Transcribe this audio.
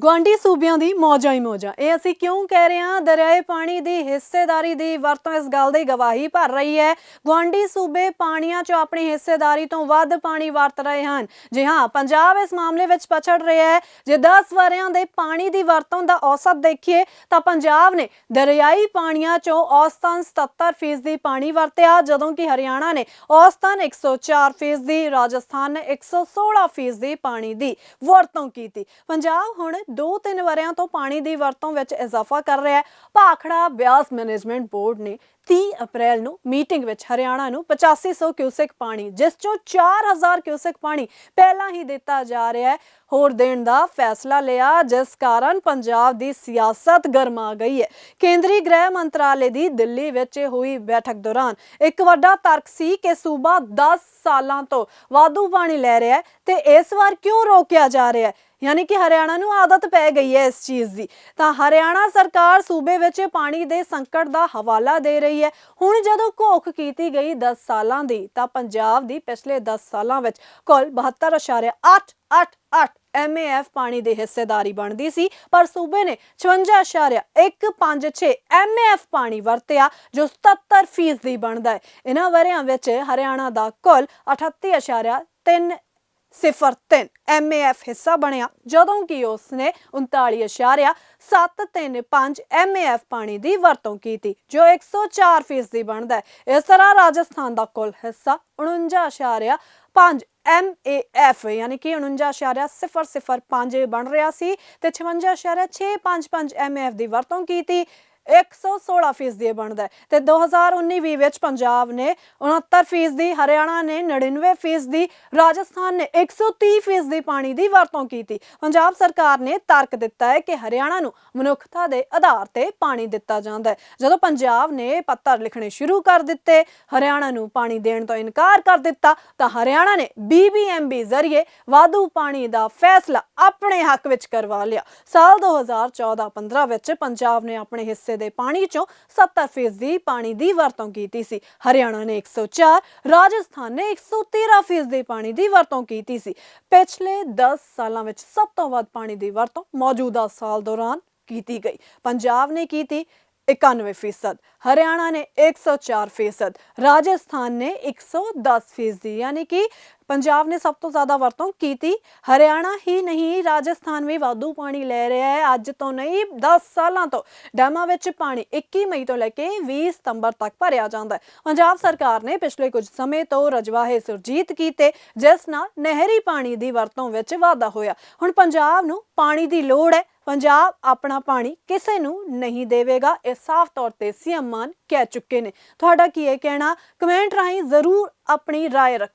ਗੁਆਂਢੀ ਸੂਬਿਆਂ ਦੀ ਮੌਜਾਂ ਹੀ ਮੌਜਾਂ। ਇਹ ਅਸੀਂ ਕਿਉਂ ਕਹਿ ਰਹੇ ਹਾਂ? ਦਰਿਆਏ ਪਾਣੀ ਦੀ ਹਿੱਸੇਦਾਰੀ ਦੀ ਵਰਤੋਂ ਇਸ ਗੱਲ ਦੀ ਗਵਾਹੀ ਭਰ ਰਹੀ ਹੈ। ਗੁਆਂਢੀ ਸੂਬੇ ਪਾਣੀਆਂ 'ਚੋਂ ਆਪਣੀ ਹਿੱਸੇਦਾਰੀ ਤੋਂ ਵੱਧ ਪਾਣੀ ਵਰਤ ਰਹੇ ਹਨ। ਜੀ ਹਾਂ, ਪੰਜਾਬ ਇਸ ਮਾਮਲੇ ਵਿੱਚ ਪਛੜ ਰਿਹਾ ਹੈ। ਜੇ 10 ਵਰਿਆਂ ਦੇ ਪਾਣੀ ਦੀ ਵਰਤੋਂ ਦਾ ਔਸਤ ਦੇਖੀਏ, ਤਾਂ ਪੰਜਾਬ ਨੇ ਦਰਿਆਈ ਪਾਣੀਆਂ 'ਚੋਂ ਔਸਤਨ 77% ਦੀ ਪਾਣੀ ਵਰਤਿਆ, ਜਦੋਂ ਕਿ ਹਰਿਆਣਾ ਨੇ ਔਸਤਨ 104% ਦੀ ਰਾਜਸਥਾਨ ਨੇ 116% ਦੀ ਪਾਣੀ ਦੀ ਵਰਤੋਂ ਕੀਤੀ। ਪੰਜਾਬ ਹੁਣ 2-3 ਵਰਿਆਂ ਤੋਂ ਪਾਣੀ ਦੀ ਵਰਤੋਂ ਵਿੱਚ ਇਜ਼ਾਫਾ ਕਰ ਰਿਹਾ ਹੈ। ਭਾਖੜਾ ਬਿਆਸ ਮੈਨੇਜਮੈਂਟ ਬੋਰਡ ਨੇ 30 ਅਪ੍ਰੈਲ ਨੂੰ ਮੀਟਿੰਗ ਵਿੱਚ ਹਰਿਆਣਾ ਨੂੰ 8500 ਕਿਊਸੈਕ ਪਾਣੀ, ਜਿਸ ਚੋਂ 4000 ਕਿਊਸੈਕ ਪਾਣੀ ਪਹਿਲਾਂ ਹੀ ਦਿੱਤਾ ਜਾ ਰਿਹਾ ਹੈ, ਹੋਰ ਦੇਣ ਦਾ ਫੈਸਲਾ ਲਿਆ, ਜਿਸ ਕਾਰਨ ਪੰਜਾਬ ਦੀ ਸਿਆਸਤ ਗਰਮਾ ਗਈ ਹੈ। ਕੇਂਦਰੀ ਗ੍ਰਹਿ ਮੰਤਰਾਲੇ ਦੀ ਦਿੱਲੀ ਵਿੱਚ ਹੋਈ ਬੈਠਕ ਦੌਰਾਨ ਇੱਕ ਵੱਡਾ ਤਰਕ ਸੀ ਕਿ ਸੂਬਾ 10 ਸਾਲਾਂ ਤੋਂ ਵਾਧੂ ਪਾਣੀ ਲੈ ਰਿਹਾ ਹੈ ਤੇ ਇਸ ਵਾਰ ਕਿਉਂ ਰੋਕਿਆ ਜਾ ਰਿਹਾ ਹੈ? ਯਾਨੀ ਕਿ ਹਰਿਆਣਾ ਨੂੰ ਆਦਤ ਪੈ ਗਈ ਹੈ ਇਸ ਚੀਜ਼ ਦੀ। ਤਾਂ ਹਰਿਆਣਾ ਸਰਕਾਰ ਸੂਬੇ ਵਿੱਚ ਪਾਣੀ ਦੇ ਸੰਕਟ ਦਾ ਹਵਾਲਾ ਦੇ ਰਹੀ ਹੈ। ਹੁਣ ਜਦੋਂ ਘੋਖ ਕੀਤੀ ਗਈ 10 ਸਾਲਾਂ ਦੀ, ਤਾਂ ਪੰਜਾਬ ਦੀ ਪਿਛਲੇ 10 ਸਾਲਾਂ ਵਿੱਚ ਕੁੱਲ 72.888 ਐਮਏਐਫ ਪਾਣੀ ਦੀ ਹਿੱਸੇਦਾਰੀ ਬਣਦੀ ਸੀ। ਪਰ ਸੂਬੇ ਨੇ 56.156 ਐਮਏਐਫ ਪਾਣੀ ਵਰਤਿਆ, ਜੋ 77% ਦੀ ਬਣਦਾ ਹੈ। ਇਹਨਾਂ ਵਰਿਆਂ ਵਿੱਚ ਹਰਿਆਣਾ ਦਾ ਕੁੱਲ 38.3 ਸਿਫਰ 3 ਐਮਏਐਫ ਹਿੱਸਾ ਬਣਿਆ। ਜਦੋਂ ਕਿ ਉਸ ਨੇ 39.735 ਐਮਏਐਫ ਪਾਣੀ ਦੀ ਵਰਤੋਂ ਕੀਤੀ, ਜੋ 104% ਦੀ ਬਣਦਾ ਹੈ। ਇਸ ਤਰ੍ਹਾਂ ਰਾਜਸਥਾਨ ਦਾ ਕੁੱਲ ਹਿੱਸਾ 49.5 MAF ਯਾਨੀ ਕਿ 49.005 ਬਣ ਰਿਹਾ ਸੀ ਤੇ 56.655 MAF ਦੀ ਵਰਤੋਂ ਕੀਤੀ। 116% ਦੀ ਬਣਦਾ ਹੈ ਤੇ 2019-20 ਵਿੱਚ ਪੰਜਾਬ ਨੇ 69 ਫੀਸਦੀ, ਹਰਿਆਣਾ ਨੇ 99 ਫੀਸਦੀ, ਰਾਜਸਥਾਨ ਨੇ 130% ਦੀ ਪਾਣੀ ਦੀ ਵਰਤੋਂ ਕੀਤੀ। ਪੰਜਾਬ ਸਰਕਾਰ ਨੇ ਤਰਕ ਦਿੱਤਾ ਹੈ ਕਿ ਹਰਿਆਣਾ ਨੂੰ ਮਨੁੱਖਤਾ ਦੇ ਆਧਾਰ ਤੇ ਪਾਣੀ ਦਿੱਤਾ ਜਾਂਦਾ ਹੈ। ਜਦੋਂ ਪੰਜਾਬ ਨੇ ਪੱਤਰ ਲਿਖਣੇ ਸ਼ੁਰੂ ਕਰ ਦਿੱਤੇ, ਹਰਿਆਣਾ ਨੂੰ ਪਾਣੀ ਦੇਣ ਤੋਂ ਇਨਕਾਰ ਕਰ ਦਿੱਤਾ, ਤਾਂ ਹਰਿਆਣਾ ਨੇ BBMB ਜ਼ਰੀਏ ਵਾਧੂ ਪਾਣੀ ਦਾ ਫੈਸਲਾ ਆਪਣੇ ਹੱਕ ਵਿੱਚ ਕਰਵਾ ਲਿਆ। ਸਾਲ 2014-15 ਵਿੱਚ ਪੰਜਾਬ ਨੇ ਆਪਣੇ ਹਿੱਸੇ ਦੇ ਪਾਣੀ ਚੋਂ 70% ਪਾਣੀ ਦੀ ਵਰਤੋਂ ਕੀਤੀ ਸੀ। ਹਰਿਆਣਾ ਨੇ 104 ਰਾਜਸਥਾਨ ਨੇ 113% ਦੀ ਪਾਣੀ ਦੀ ਵਰਤੋਂ ਕੀਤੀ ਸੀ। ਪਿਛਲੇ 10 ਸਾਲਾਂ ਵਿੱਚ ਸਭ ਤੋਂ ਵੱਧ ਪਾਣੀ ਦੀ ਵਰਤੋਂ ਮੌਜੂਦਾ ਸਾਲ ਦੌਰਾਨ ਕੀਤੀ ਗਈ। ਪੰਜਾਬ ਨੇ ਕੀਤੀ 91% ਹਰਿਆਣਾ ਨੇ 104% ਰਾਜਸਥਾਨ ਨੇ 110% ਦੀ ਯਾਨੀ ਕਿ ਪੰਜਾਬ ਨੇ ਸਭ ਤੋਂ ਜ਼ਿਆਦਾ ਵਰਤੋਂ ਕੀਤੀ। ਹਰਿਆਣਾ ਹੀ ਨਹੀਂ, ਰਾਜਸਥਾਨ ਵੀ ਵਾਧੂ ਪਾਣੀ ਲੈ ਰਿਹਾ ਹੈ। ਅੱਜ ਤੋਂ ਨਹੀਂ 10 ਸਾਲਾਂ ਤੋਂ ਡੈਮਾਂ ਵਿੱਚ ਪਾਣੀ 21 ਮਈ ਤੋਂ ਲੈ ਕੇ 20 ਸਤੰਬਰ ਤੱਕ ਭਰਿਆ ਜਾਂਦਾ ਹੈ। ਪੰਜਾਬ ਸਰਕਾਰ ਨੇ ਪਿਛਲੇ ਕੁਝ ਸਮੇਂ ਤੋਂ ਰਜਵਾਹੇ ਸੁਰਜੀਤ ਕੀਤੇ, ਜਿਸ ਨਾਲ ਨਹਿਰੀ ਪਾਣੀ ਦੀ ਵਰਤੋਂ ਵਿੱਚ ਵਾਧਾ ਹੋਇਆ। ਹੁਣ ਪੰਜਾਬ ਨੂੰ ਪਾਣੀ ਦੀ ਲੋੜ ਹੈ। ਪੰਜਾਬ ਆਪਣਾ ਪਾਣੀ ਕਿਸੇ ਨੂੰ ਨਹੀਂ ਦੇਵੇਗਾ ਇਹ ਸਾਫ਼ ਤੌਰ ਤੇ ਸੀਐਮ ਮਾਨ ਕਹਿ ਚੁੱਕੇ ਨੇ ਤੁਹਾਡਾ ਕੀ ਇਹ ਕਹਿਣਾ ਕਮੈਂਟ ਰਾਹੀਂ ਜ਼ਰੂਰ ਆਪਣੀ رائے ਰੱਖੋ